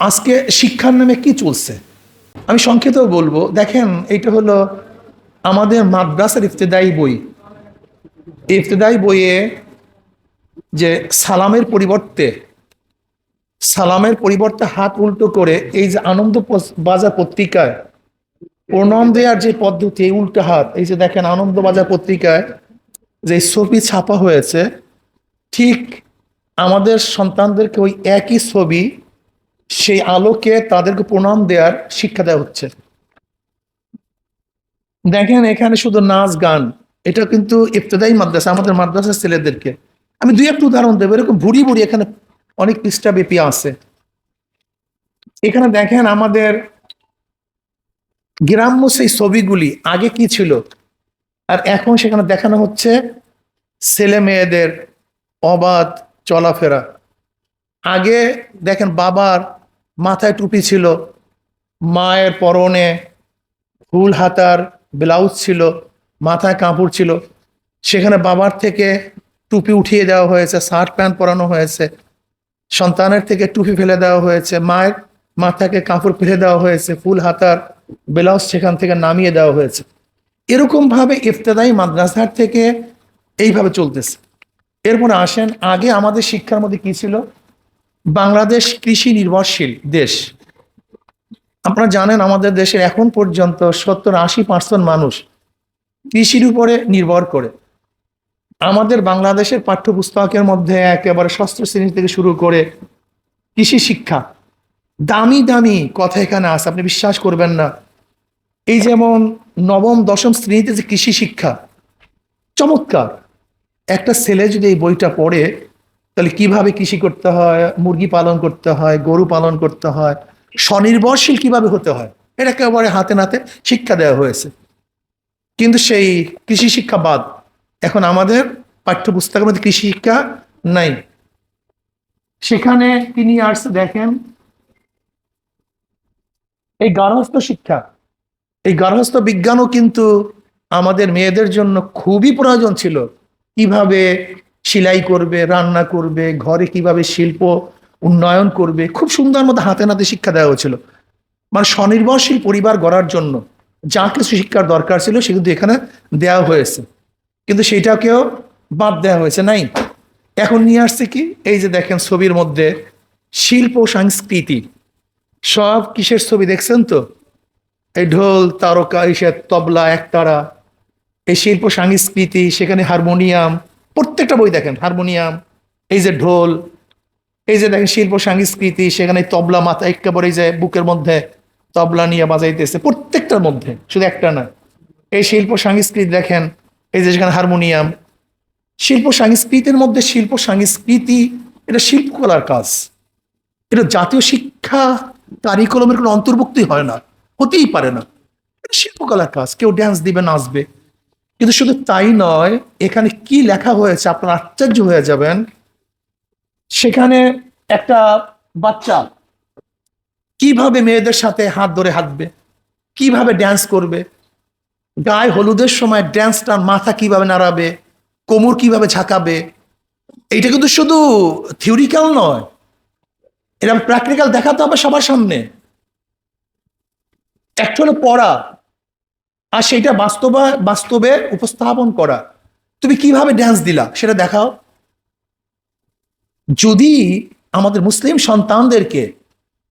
আজকে শিক্ষার নামে কি চলছে? আমি সংক্ষেপে বলব, দেখেন এটা হলো আমাদের মাদ্রাসার ইফতেদায়ী বই। ইফতেদায়ী বইয়ে যে সালামের পরিবর্তে সালামের পরিবর্তে হাত উল্টো করে এই যে আনন্দ বাজার পত্রিকায়, প্রণাম দেওয়ার যে পদ্ধতি, এই উল্টো হাত, এই যে দেখেন আনন্দ বাজার পত্রিকায় যে ছবি ছাপা হয়েছে, ঠিক আমাদের সন্তানদেরকে ওই একই ছবি সেই আলোকে তাদেরকে প্রণাম দেওয়ার শিক্ষা দেওয়া হচ্ছে। দেখেন, এখানে শুধু নাচ, গান, এটা কিন্তু ইফতেদায়ী মাদ্রাসা, আমাদের মাদ্রাসার ছেলেদেরকে। আমি দুই একটা উদাহরণ দেবো, এরকম ভুড়ি ভুড়ি এখানে অনেক পৃষ্ঠা ব্যাপী আছে। এখানে দেখেন, আমাদের গ্রাম্য সেই ছবিগুলি, আগে কি ছিল? আর এখন সেখানে দেখানো হচ্ছে ছেলে মেয়েদের অবাধ চলাফেরা। আগে দেখেন, বাবার মাথায় টুপি ছিল, মায়ের পরনে ফুল হাতার ব্লাউজ ছিল, মাথায় কাপড় ছিল। সেখানে বাবার থেকে টুপি উঠিয়ে দেওয়া হয়েছে, শার্ট প্যান্ট পরানো হয়েছে, সন্তানের থেকে টুপি ফেলে দেওয়া হয়েছে, মায়ের মাথাকে কাপড় ফেলে দেওয়া হয়েছে, ফুল হাতার ব্লাউজ সেখান থেকে নামিয়ে দেওয়া হয়েছে। এরকম ভাবে ইফতেদায়ী মাদ্রাসার থেকে এইভাবে চলতেছে। এরপরে আসেন, আগে আমাদের শিক্ষার মধ্যে কি ছিল? বাংলাদেশ কৃষি নির্ভরশীল দেশ। আপনারা জানেন আমাদের দেশের এখন পর্যন্ত সত্তর আশি পার্সেন্ট মানুষ কৃষির উপরে নির্ভর করে। আমাদের বাংলাদেশের পাঠ্যপুস্তকের মধ্যে একেবারে ষষ্ঠ শ্রেণি থেকে শুরু করে কৃষি শিক্ষা। দামি দামি কথা এখানে আছে, আপনি বিশ্বাস করবেন না। এই যেমন নবম, দশম শ্রেণীতে যে কৃষি শিক্ষা, চমৎকার। একটা ছেলে যদি এই বইটা পড়ে তাহলে কীভাবে কৃষি করতে হয়, মুরগি পালন করতে হয়, গরু পালন করতে হয়, স্বনির্ভরশীল কীভাবে হতে হয় এটা একেবারে হাতে নাতে শিক্ষা দেওয়া হয়েছে। কিন্তু সেই কৃষি শিক্ষা বাদ, এখন আমাদের পাঠ্যপুস্তকের মধ্যে কৃষি শিক্ষা নাই। সেখানে তিনি আসছে দেখেন, এই গার্হস্থ্য শিক্ষা, এই গার্হস্থ্য বিজ্ঞানও কিন্তু আমাদের মেয়েদের জন্য খুবই প্রয়োজন ছিল। কীভাবে সেলাই করবে, রান্না করবে, ঘরে কীভাবে শিল্প উন্নয়ন করবে, খুব সুন্দর মতো হাতে নাতে শিক্ষা দেওয়া হয়েছিল। মানে স্বনির্ভরশীল পরিবার গড়ার জন্য যা কিছু শিক্ষার দরকার ছিল সে কিন্তু এখানে দেওয়া হয়েছে। কিন্তু সেটাকেও বাদ দেওয়া হয়েছে, নাই? এখন নিয়ে আসছে কি? এই যে দেখেন ছবির মধ্যে শিল্প সংস্কৃতি। সব কিসের ছবি দেখছেন তো? এই ঢোল, তারকা ইসে তবলা, একতারা। এই শিল্প, সংস্কৃতি, সেখানে হারমোনিয়াম প্রত্যেকটা বই দেখেন, হারমোনিয়াম, এই যে ঢোল, এই যে দেখেন শিল্প, সংস্কৃতি, সেখানে তবলা মাথা, একেবারে এই যে বুকের মধ্যে তবলা নিয়ে বাজাইতেছে, প্রত্যেকটার মধ্যে, শুধু একটা না। এই শিল্প, সংস্কৃতি দেখেন, এই যে সেখানে হারমোনিয়াম, শিল্প, সংস্কৃতির মধ্যে শিল্প, সংস্কৃতি, এটা শিল্পকলার কাজ। এটা জাতীয় শিক্ষা কারিকুলামের কোনো অন্তর্ভুক্তি হয় না, হতেই পারে না। এটা শিল্পকলার কাজ, কেউ ড্যান্স দিবে, নাচবে। কিন্তু শুধু তাই নয়, এখানে কি লেখা হয়েছে আপনারা আশ্চর্য হয়ে যাবেন। সেখানে একটা বাচ্চা কীভাবে মেয়েদের সাথে হাত ধরে হাঁটবে, কীভাবে ড্যান্স করবে, গায়ে হলুদের সময় ড্যান্সটা মাথা কীভাবে নাড়াবে, কোমর কীভাবে ঝাঁকাবে, এইটা কিন্তু শুধু থিওরিক্যাল নয় এরকম প্র্যাকটিক্যাল দেখাতে হবে সবার সামনে। একটা হলো পড়া আর সেটা বাস্তবা, বাস্তবে উপস্থাপন করা। তুমি কীভাবে ড্যান্স দিলা? সেটা দেখাও। যদি আমাদের মুসলিম সন্তানদেরকে,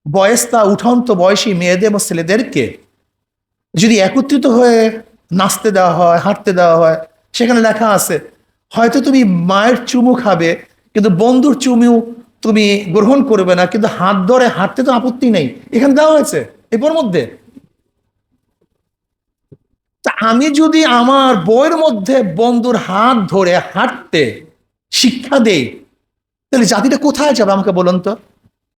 বয়স্তা, উঠন্ত বয়সী মেয়েদের এবং ছেলেদেরকে যদি একত্রিত হয়ে নাচতে দেওয়া হয়, হাঁটতে দেওয়া হয়, সেখানে লেখা আছে, হয়তো তুমি মায়ের চুমু খাবে, কিন্তু বন্ধুর চুমু তুমি গ্রহণ করবে না, কিন্তু হাত ধরে হাঁটতে তো আপত্তি নেই। এখানে দেওয়া হয়েছে, এরপর মধ্যে। তা আমি যদি আমার বইয়ের মধ্যে বন্ধুর হাত ধরে হাঁটতে শিক্ষা দেই, তাহলে জাতিটা কোথায় যাবে আমাকে বলুন তো?